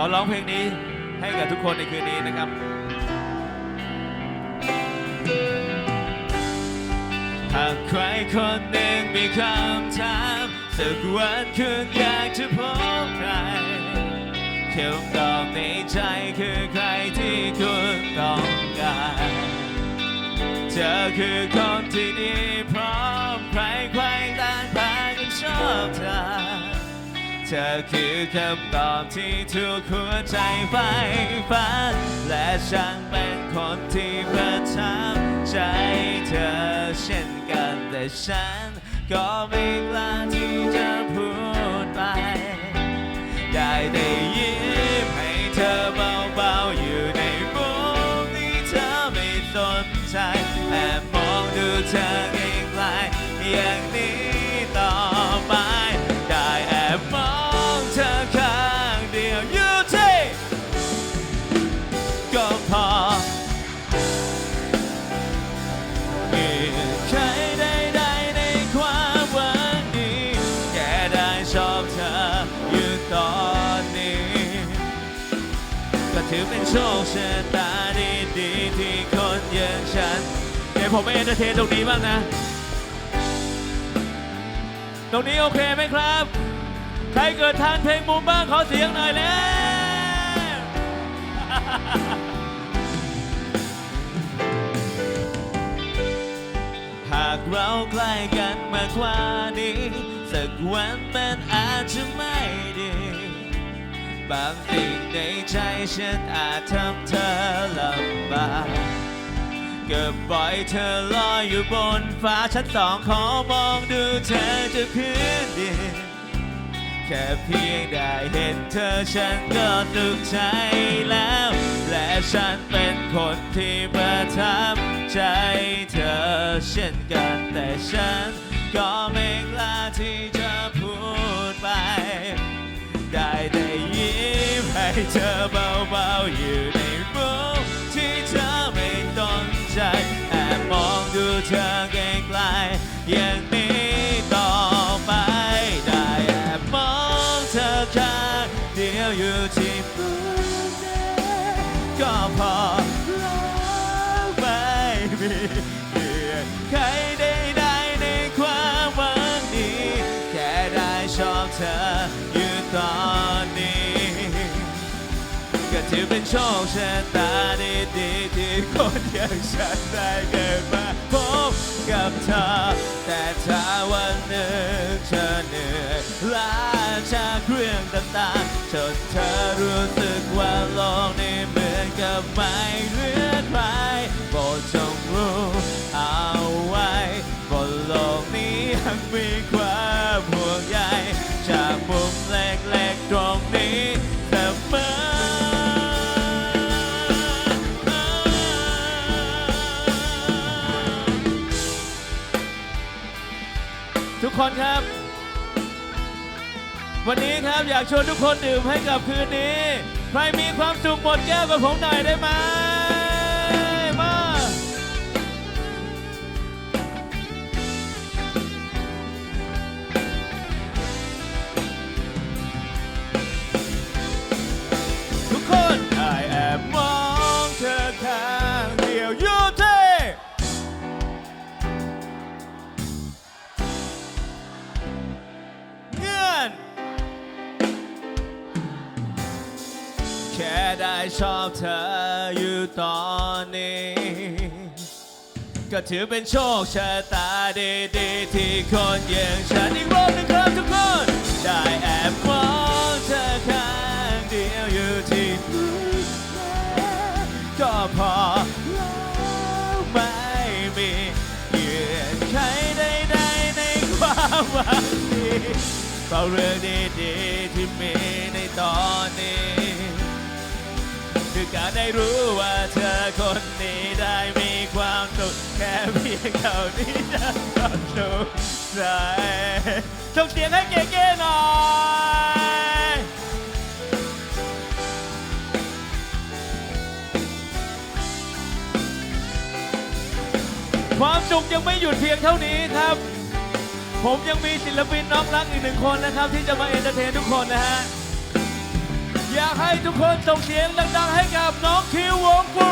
ขอร้องเพลงนี้ให้กับทุกคนในคืนนี้นะครับ หากใครคนหนึ่งมีคำถามสักวันคุณอยากจะพบใครคำตอบในใจคือใครที่คุณต้องการ เธอคือคนที่ดี เธอคือคำตอบที่ทุกหัวใจใฝ่ฝัน และฉันเป็นคนที่ประทับใจเธอเช่นกันแต่ฉันก็ไม่กล้า ถือเป็นโชคชะตาดีๆที่คนอย่างฉันเดี๋ยวผมไปเอนเตอร์เทนตรงนี้บ้างนะ ตรงนี้โอเคไหมครับ ใครเกิดทานเพลงมุมบ้างขอเสียงหน่อยแล้วหากเราใกล้กันมากกว่านี้ สักวันมันอาจจะไม่ดี บางสิ่งในใจฉันอาจทำเธอลำบากก็ปล่อยเธอลอยอยู่บนฟ้าชั้นสองขอมองดูเธอจะพื้นดินแค่เพียงได้เห็นเธอฉันก็สุขใจแล้ว และฉันเป็นคนที่ประทับใจเธอเช่นกันแต่ฉันก็ไม่กล้าที่จะพูด ให้เธอเบาๆอยู่ในมุมที่เธอไม่ต้องใจแอบมองดูเธอไกลๆอย่างนี้ต่อไปได้แอบมองเธอข้างเดียวอยู่ที่มือเธอก็พอแล้วไม่มีเงื่อนใครใดๆในความหวังดีแค่ได้ชอบเธออยู่ต่อ ก็ถือเป็นโชคชะตาดีๆที่คนอย่างฉันได้เกิดมาพบกับเธอ แต่ถ้าวันหนึ่งเธอเหนื่อยล้าจากเรื่องต่างๆจนเธอรู้สึกว่าโลกนี้เหมือนกับไม่เลือใครโปรดจงรู้เอาไว้บนโลกนี้ยังมีความห่วงใยจากมุมเล็กๆ ทุกคนครับ วันนี้ครับอยากชวนทุกคนดื่มให้กับคืนนี้ ใครมีความสุขหมดแก้วกับผมหน่อยได้ไหม ได้ชอบเธออยู่ตอนนี้ ก็ถือเป็นโชคชะตาดีๆที่คนอย่างฉันอีกรอบนึงครับทุกคน ได้แอบมองเธอข้างเดียวอยู่ที่มือก็พอแล้วไม่มีเงื่อนไขใดๆในความหวังดีเฝ้าเรื่องดีๆที่มีในตอนนี้ การได้รู้ว่าเธอคนนี้ได้มีความสุขแค่เพียงเท่านี้จะก็สุขใจส่งเสียงให้เก๋ๆหน่อยความสุขยังไม่หยุดเพียงเท่านี้ครับ ผมยังมีศิลปินน้องรักอีกหนึ่งคนนะครับ ที่จะมาเอนเตอร์เทนทุกคนนะฮะ อยากให้ทุกคนส่งเสียงดัง ๆ ให้กับน้องคิววงปู